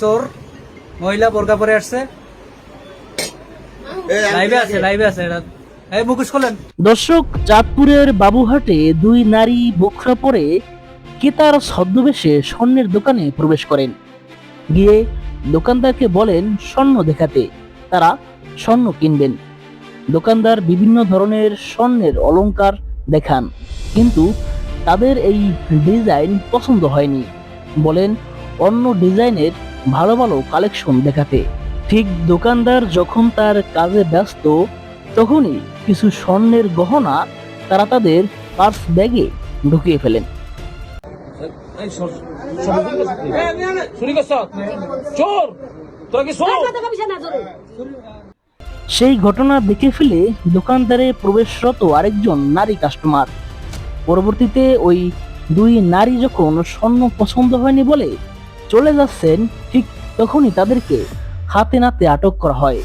চোর মহিলা বোরকা পরে আসছে। লাইভে আছে লাইভে আছে এটা দর্শক চাঁদপুরের বাবুহাটে দুই নারী বোখরা পরে কেতার ছদ্মবেশে স্বর্ণের দোকানে প্রবেশ করেন। গিয়ে দোকানদারকে বলেন স্বর্ণ দেখাতে। তারা স্বর্ণ কিনবেন। দোকানদার বিভিন্ন ধরনের স্বর্ণের অলংকার দেখান। কিন্তু তাদের এই ডিজাইন পছন্দ হয়নি। বলেন অন্য ডিজাইনের ভালো ভালো কালেকশন দেখাতে। ঠিক দোকানদার যখন তার কাজে ব্যস্ত তখনই কিছু স্বর্ণের গহনা তারা তাদের পার্স ব্যাগে ঢুকিয়ে ফেলেন। সেই ঘটনা দেখে ফেলে দোকানদারে প্রবেশরত আরেকজন নারী কাস্টমার পরবর্তীতে ওই দুই নারী যখন স্বর্ণ পছন্দ হয়নি বলে চলে যাচ্ছেন ঠিক তখনই তাদেরকে হাতে নাতে আটক করা হয়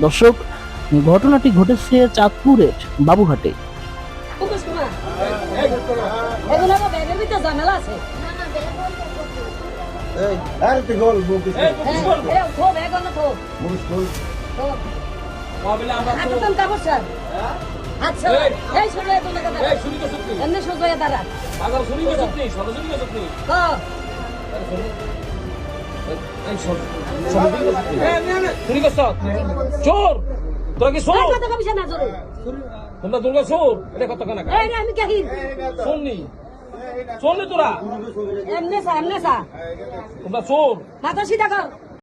দর্শক ঘটনাটি ঘটেছে চাঁদপুরের বাবুঘাটে হ্যাঁ। আচ্ছা, দাঁড়া। শুনি করছিস চোর তোরা কি চোর না? তোমরা দুর্গা চোর এটা কত কেনা শুননি তোরা সা, এমনে সা। তোমরা চোর। মাথা সিধা কর।